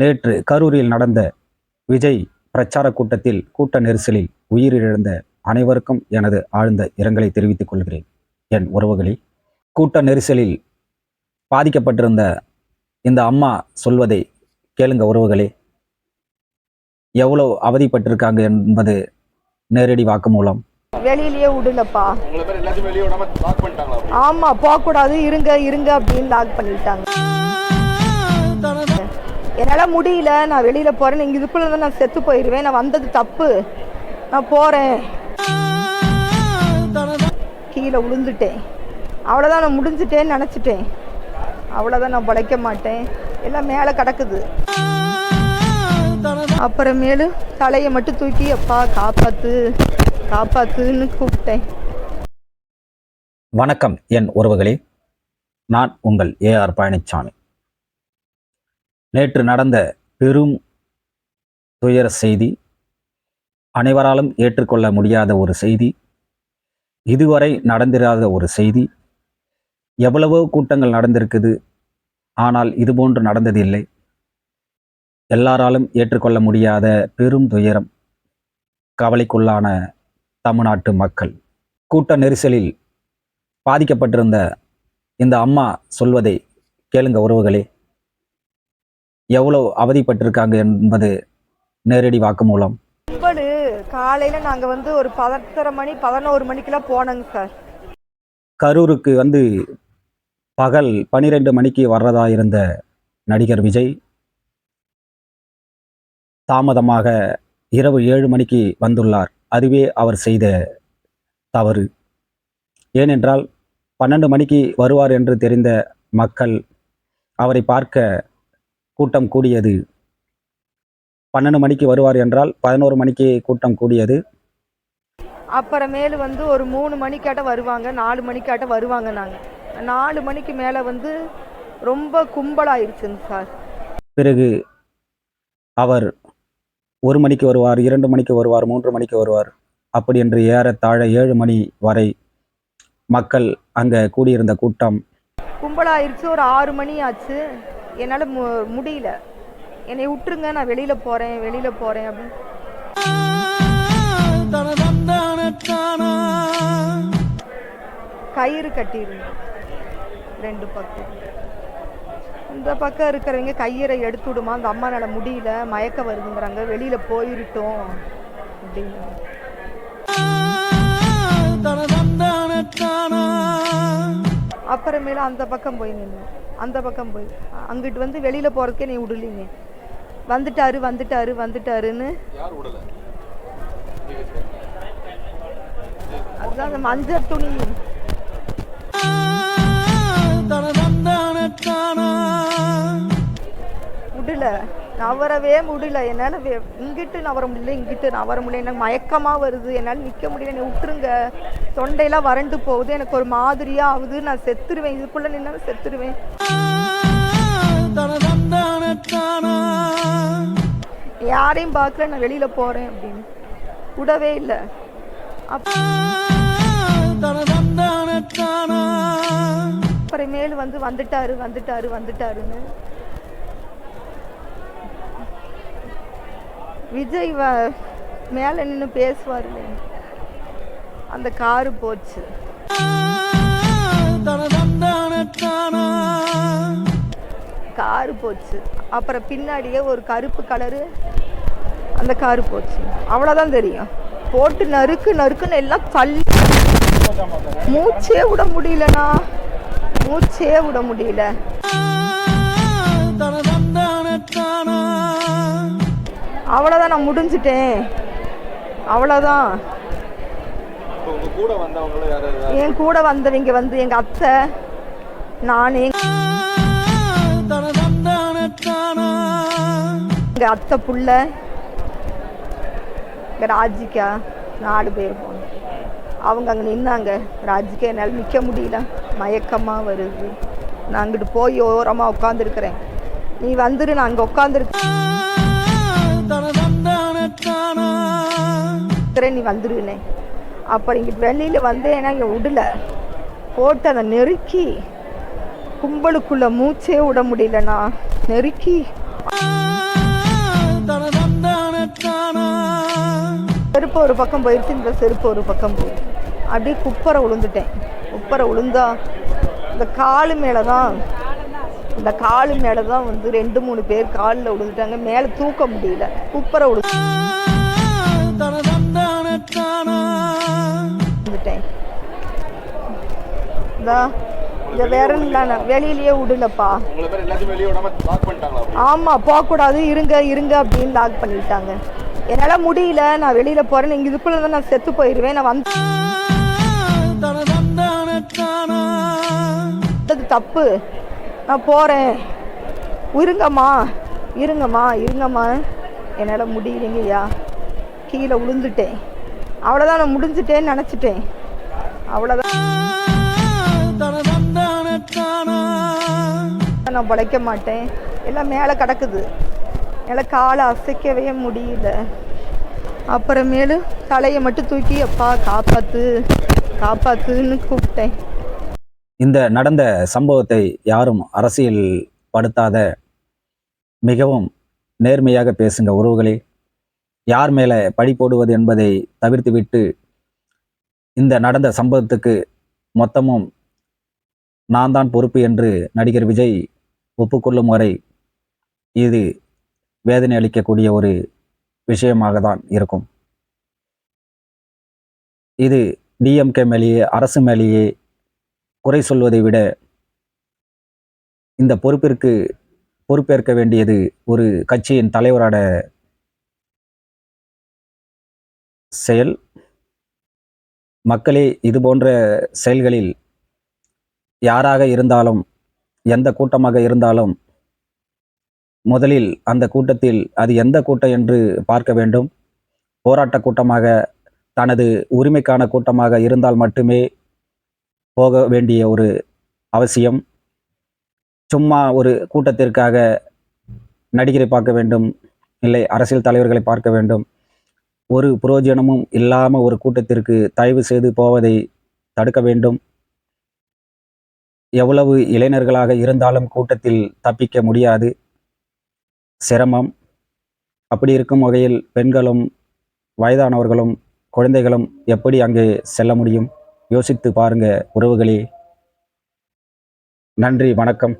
நேற்று கரூரில் நடந்த விஜய் பிரச்சார கூட்டத்தில் கூட்ட நெரிசலில் உயிரிழந்த அனைவருக்கும் எனது ஆழ்ந்த இரங்கலை தெரிவித்துக் கொள்கிறேன். என் உறவுகளே கூட்ட நெரிசலில் பாதிக்கப்பட்டிருந்த இந்த அம்மா சொல்வதை கேளுங்க உறவுகளே. எவ்வளவு அவதிப்பட்டிருக்காங்க என்பது நேரடி வாக்குமூலம் வெளியிலயே விடலப்பா. ஆமா போகக்கூடாது இருங்க இருங்க அப்படின்னு லாக் பண்ணிட்டாங்க. என்னால் முடியல. நான் வெளியில் போகிறேன் இங்கே இதுக்குள்ள இருந்தா நான் செத்து போயிடுவேன் நான் வந்தது தப்பு. நான் போகிறேன் கீழே விழுந்துட்டேன் அவ்வளோதான் நான் முடிஞ்சிட்டேன்னு நினச்சிட்டேன். அவ்வளோதான் நான் பழைக்க மாட்டேன். எல்லாம் மேலே கிடக்குது. அப்புறமேலு தலையை மட்டும் தூக்கி அப்பா காப்பாத்து. காப்பாத்துன்னு கூப்பிட்டேன். வணக்கம் என் உறவுகளே. நான் உங்கள் ஏஆர் பழனிசாமி நேற்று நடந்த பெரும் துயர செய்தி அனைவராலும் ஏற்றுக்கொள்ள முடியாத ஒரு செய்தி இதுவரை நடந்திராத ஒரு செய்தி. எவ்வளவோ கூட்டங்கள் நடந்திருக்குது ஆனால் இதுபோன்று நடந்ததில்லை. எல்லாராலும் ஏற்றுக்கொள்ள முடியாத பெரும் துயரம் கவலைக்குள்ளான தமிழ்நாட்டு மக்கள். கூட்ட நெரிசலில் பாதிக்கப்பட்டிருந்த இந்த அம்மா சொல்வதை கேளுங்க உறவுகளே. எவ்வளவு அவதிப்பட்டிருக்காங்க என்பது நேரடி வாக்குமூலம் கும்பல் காலையில் நாங்கள் வந்து ஒரு பத்தரை மணி பதினோரு மணிக்கெல்லாம் போனோங்க சார். கரூருக்கு வந்து பகல் பனிரெண்டு மணிக்கு வர்றதா இருந்த நடிகர் விஜய் தாமதமாக இரவு ஏழு மணிக்கு வந்துள்ளார். அதுவே அவர் செய்த தவறு. ஏனென்றால் பன்னெண்டு மணிக்கு வருவார் என்று தெரிந்த மக்கள் அவரை பார்க்க கூட்டம் கூடியது. பன்னெண்டு மணிக்கு வருவார் என்றால் பதினோரு மணிக்கு கூட்டம் கூடியது. அப்புறமேலு வந்து ஒரு மூணு மணிக்காட்ட வருவாங்க நாலு மணிக்காட்ட வருவாங்க நாங்கள் நாலு மணிக்கு மேலே வந்து ரொம்ப கும்பலாயிருச்சுங்க சார். பிறகு அவர் ஒரு மணிக்கு வருவார் இரண்டு மணிக்கு வருவார் மூன்று மணிக்கு வருவார். அப்படி என்று ஏறத்தாழ ஏழு மணி வரை மக்கள் அங்கே கூடியிருந்த கூட்டம். கும்பலாயிருச்சு ஒரு ஆறு மணி ஆச்சு. என்னால் மு முடியல. என்னை விட்டுருங்க நான் வெளியில் போகிறேன் வெளியில் போகிறேன் அப்படின்னு. கயிறு கட்டியிருந்தோம் ரெண்டு பக்கம். இந்த பக்கம் இருக்கிறவங்க கயிறை எடுத்து விடுமா? அந்த அம்மானால முடியல மயக்க வருதுங்கிறாங்க. வெளியில் போயிருட்டோம் அப்படின்னு. அப்புறமேல அந்த பக்கம் போய் நின்று அந்த பக்கம் போய். அங்கிட்டு வந்து வெளியில் போகிறதுக்கே நீ விடலீங்க வந்துட்டாரு வந்துட்டாரு வந்துட்டாருன்னு. யார் விடல அதுதான் அந்த மஞ்சள் துணி. முடியல நவரவே முடியல. என்னால் இங்கிட்டு நவர முடியல இங்கிட்டு நவர முடியல. எனக்கு மயக்கமாக வருது. என்னால் நிற்க முடியல. என்னை விட்டுருங்க தொண்டையெல்லாம் வறண்டு போகுது. எனக்கு ஒரு மாதிரியாக ஆகுது. நான் செத்துருவேன். இதுக்குள்ளே நின்னாலும் செத்துருவேன். யாரையும் பார்க்கல. நான் வெளியில் போகிறேன் அப்படின்னு. விடவே இல்லை. அப்புறமேலு வந்து வந்துட்டாரு வந்துட்டாரு வந்துட்டாருன்னு விஜய் வ மேலே நின்று பேசுவார் அந்த காரு போச்சு. காரு போச்சு. அப்புறம் பின்னாடியே ஒரு கருப்பு கலரு அந்த காரு போச்சு. அவ்வளோதான் தெரியும். போட்டு நறுக்கு நறுக்குன்னு எல்லாம் தள்ளி. மூச்சே விட முடியலண்ணா. மூச்சே விட முடியல. அவ்வளோதான் நான் முடிஞ்சிட்டேன். அவ்வளோதான் என் கூட வந்தவங்க வந்து எங்கள் அத்தை நான். எங்கள் அத்தை புள்ள எங்கள் ராஜிக்கா நாலு பேர் போனோம். அவங்க அங்கே நின்னாங்க. ராஜிக்கா என்னால் நிற்க முடியல. மயக்கமாக வருது. நான் அங்கிட்டு போய் ஓரமாக உட்காந்துருக்குறேன் நீ வந்துரு நான் அங்கே உட்காந்துருக்கேன் சீக்கிரம் நீ வந்துடுனே அப்புறம் இங்கிட்டு வெளியில் வந்து ஏன்னா இங்கே விடல போட்டு அதை நெருக்கி கும்பலுக்குள்ளே மூச்சே விட முடியலண்ணா. நெருக்கி. செருப்பை ஒரு பக்கம் போயிடுச்சு இந்த செருப்பை ஒரு பக்கம் போயிடுச்சு அப்படியே குப்பரை விழுந்துட்டேன் குப்பரை விழுந்தா இந்த காலு மேலே தான் இந்த காலு மேலே தான் வந்து ரெண்டு மூணு பேர் காலில் விழுந்துட்டாங்க மேலே தூக்க முடியல. குப்பரை விழு இந்தா இந்த விரல் நான் வெளியிலயே விடலப்பா. ஆமாம் போகக்கூடாது இருங்க இருங்க அப்படின்னு லாக் பண்ணிட்டாங்க. என்னால் முடியல நான் வெளியில் போகிறேன் இங்கே இதுக்குள்ளே தான் நான் செத்து போயிடுவேன் நான் வந்து தப்பு. நான் போகிறேன் இருங்கம்மா இருங்கம்மா இருங்கம்மா. என்னால் முடியலைங்கய்யா. கீழே விழுந்துட்டேன் அவ்வளோதான் நான் முடிஞ்சிட்டேன்னு நினச்சிட்டேன். அவ்வளோதான் நான் பிழைக்க மாட்டேன். எல்லாம் மேலே கிடக்குது. என்னால் காலை அசைக்கவே முடியல. அப்புறமேலு தலையை மட்டும் தூக்கி அப்பா காப்பாத்து காப்பாத்துன்னு கூப்பிட்டேன். இந்த நடந்த சம்பவத்தை யாரும் அரசியல் படுத்தாத மிகவும் நேர்மையாக பேசுங்க உறவுகளே. யார் மேலே பழி போடுவது என்பதை தவிர்த்துவிட்டு இந்த நடந்த சம்பவத்துக்கு மொத்தமும் நான் தான் பொறுப்பு என்று நடிகர் விஜய் ஒப்புக்கொள்ளும் வரை இது வேதனை அளிக்கக்கூடிய ஒரு விஷயமாக தான் இருக்கும். இது டிஎம்கே மேலேயே அரசு மேலேயே குறை சொல்வதை விட இந்த பொறுப்பிற்கு பொறுப்பேற்க வேண்டியது ஒரு கட்சியின் தலைவரோட செயல். மக்களே இது போன்ற செயல்களில் யாராக இருந்தாலும் எந்த கூட்டமாக இருந்தாலும் முதலில் அந்த கூட்டத்தில் அது எந்த கூட்டம் என்று பார்க்க வேண்டும். போராட்ட கூட்டமாக தனது உரிமைக்கான கூட்டமாக இருந்தால் மட்டுமே போக வேண்டிய ஒரு அவசியம். சும்மா ஒரு கூட்டத்திற்காக நடிகரை பார்க்க வேண்டும் இல்லை அரசியல் தலைவர்களை பார்க்க வேண்டும். ஒரு புரோஜனமும் இல்லாமல் ஒரு கூட்டத்திற்கு தயவு செய்து போவதை தடுக்க வேண்டும். எவ்வளவு இளைஞர்களாக இருந்தாலும் கூட்டத்தில் தப்பிக்க முடியாது. சிரமம். அப்படி இருக்கும் வகையில் பெண்களும் வயதானவர்களும் குழந்தைகளும் எப்படி அங்கே செல்ல முடியும்? யோசித்து பாருங்க உறவுகளே. நன்றி வணக்கம்.